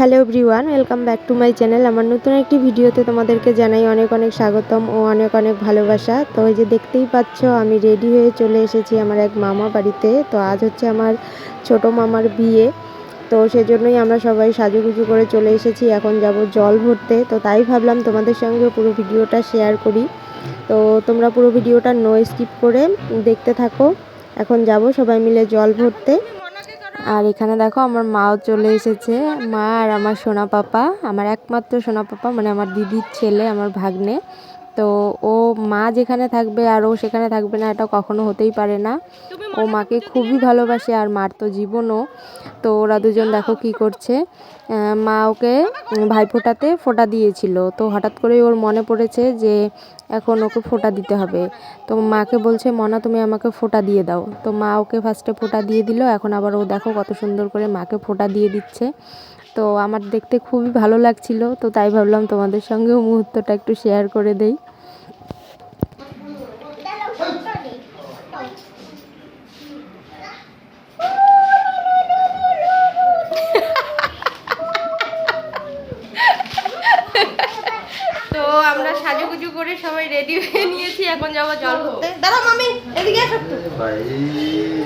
Hello everyone, welcome back to my channel. আমার নতুন একটি ভিডিওতে তোমাদেরকে জানাই অনেক অনেক স্বাগতম ও অনেক অনেক ভালোবাসা। তো ওই যে দেখতেই পাচ্ছ, আমি রেডি হয়ে চলে এসেছি আমার এক মামা বাড়িতে। তো আজ হচ্ছে আমার ছোট মামার বিয়ে। তো সেজন্যই আমরা সবাই সাজুগুজু করে চলে এসেছি। এখন যাব জল ভরতে। তো তাই ভাবলাম তোমাদের সঙ্গে পুরো ভিডিওটা শেয়ার করি। তো তোমরা পুরো ভিডিওটা নো স্কিপ করে দেখতে থাকো। এখন যাব সবাই মিলে জল ভরতে। আর এখানে দেখো আমার মাও চলে এসেছে। মা আর আমার সোনা পাপা। আমার একমাত্র সোনা পাপা মানে আমার দিদির ছেলে, আমার ভাগ্নে। তো ও মা যেখানে থাকবে আর ও সেখানে থাকবে না এটা কখনো হতেই পারে না। ও মাকে খুবই ভালোবাসে আর মার তো জীবনও। তো ওরা দুজন দেখো কি করছে। মা ওকে ভাইফোঁটাতে ফোঁটা দিয়েছিল। তো হঠাৎ করেই ওর মনে পড়েছে যে এখন ওকে ফোঁটা দিতে হবে। তো মাকে বলছে মনা তুমি আমাকে ফোঁটা দিয়ে দাও। তো মা ওকে ফার্স্টে ফোঁটা দিয়ে দিল। এখন আবার ও দেখো কত সুন্দর করে মাকে ফোঁটা দিয়ে দিচ্ছে। তো আমার দেখতে খুবই ভালো লাগছিল, তো তাই ভাবলাম তোমাদের সঙ্গেও মুহূর্তটা একটু শেয়ার করে দেই তো আমরা সাজুগুজু করে সবাই রেডি হয়ে নিয়েছি এখন যাব জল ভরতে দাঁড়াও মামি এদিকে এসো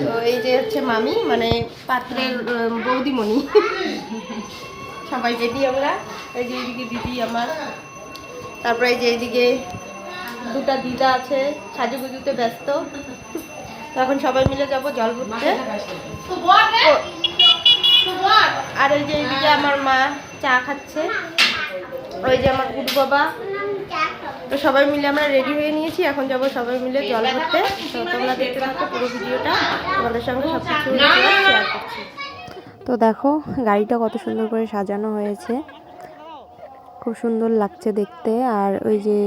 তো এই যে হচ্ছে মামি মানে পাত্রের বৌদিমণি। সবাই রেডি আমরা। এই যে এইদিকে দিদি আমার। তারপরে এই যে এইদিকে দুটা দিদা আছে সাজুগুজুতে ব্যস্ত। তো এখন সবাই মিলে যাব জল ভরতে ও, আর ওই যে এইদিকে আমার মা চা খাচ্ছে। ওই যে আমার গুরু বাবা। তো সবাই মিলে আমরা রেডি হয়ে নিয়েছি এখন যাব সবাই মিলে জল ভরতে। তো তোমরা দেখতে থাকো পুরো ভিডিওটা। তোমাদের সঙ্গে সব কিছু শেয়ার করছি। তো দেখো গাড়িটা কত সুন্দর করে সাজানো হয়েছে। খুব সুন্দর লাগছে দেখতে। আর ওই যে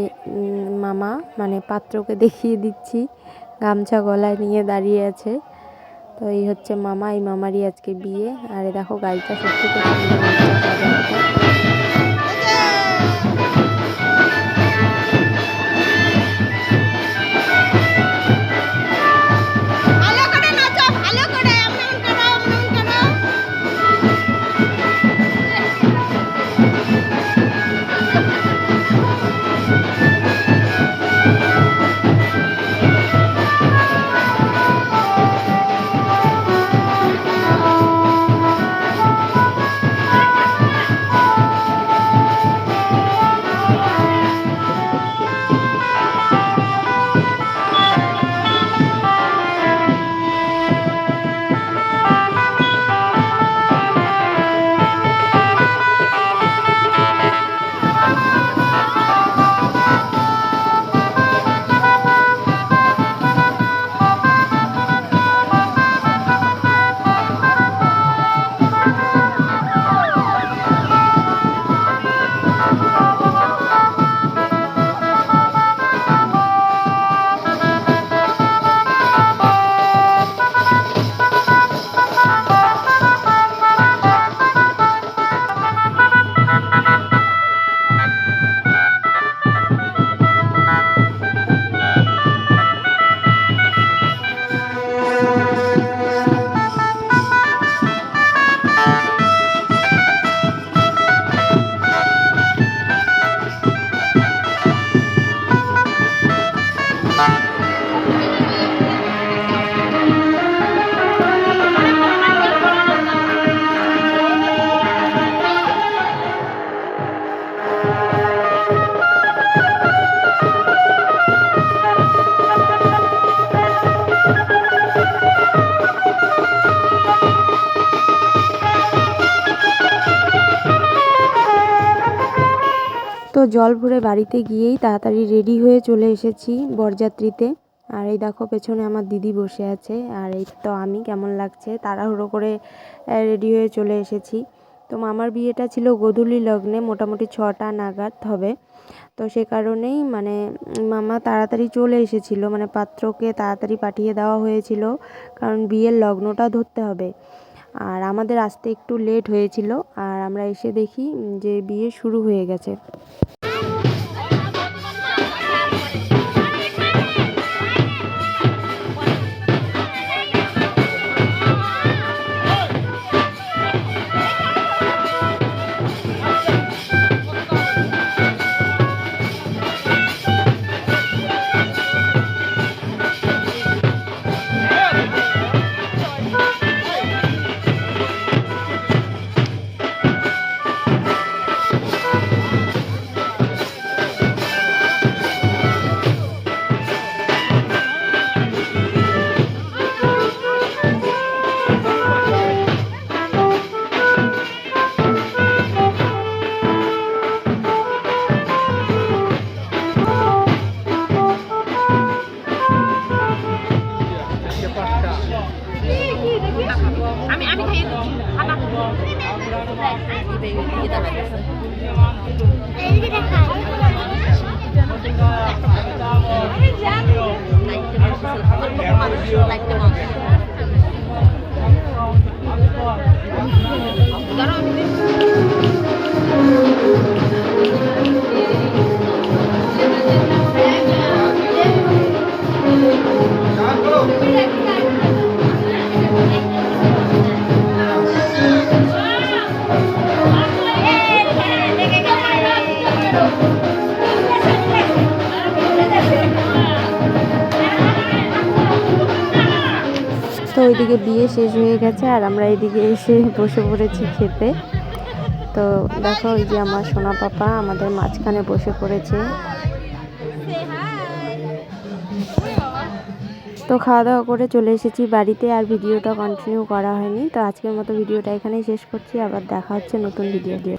মামা মানে পাত্রকে দেখিয়ে দিচ্ছি গামছা গলায় নিয়ে দাঁড়িয়ে আছে। তো এই হচ্ছে মামা এই মামারই আজকে বিয়ে। আর দেখো গাড়িটা সত্যি খুব সুন্দর তো জল ভরে বাড়িতে গিয়েই তাড়াতাড়ি রেডি হয়ে চলে এসেছি বরযাত্রীতে। আর এই দেখো, পেছনে আমার দিদি বসে আছে। আর এই তো আমি, কেমন লাগছে? তাড়াহুড়ো করে রেডি হয়ে চলে এসেছি। তো মামার বিয়েটা ছিল গোধূলি লগ্নে, মোটামুটি ছটা নাগাদ হবে। তো সে কারণেই মানে মামা তাড়াতাড়ি চলে এসেছিল। মানে পাত্রকে তাড়াতাড়ি পাঠিয়ে দেওয়া হয়েছিল। কারণ বিয়ের লগ্নটা ধরতে হবে। আর আমাদের আসতে একটু লেট হয়েছিল, আর আমরা এসে দেখি যে বিয়ে শুরু হয়ে গেছে। দিবে এদিকে ওইদিকে বিয়ে শেষ হয়ে গেছে আর আমরা এদিকে এসে বসে পড়েছি খেতে। তো দেখো ওই যে আমার সোনা পাপা আমাদের মাঝখানে বসে পড়েছে। তো খাওয়া দাওয়া করে চলে এসেছি বাড়িতে আর ভিডিওটা কন্টিনিউ করা হয়নি। তো আজকের মতো ভিডিওটা এখানেই শেষ করছি। আবার দেখা হচ্ছে নতুন ভিডিও দিয়ে।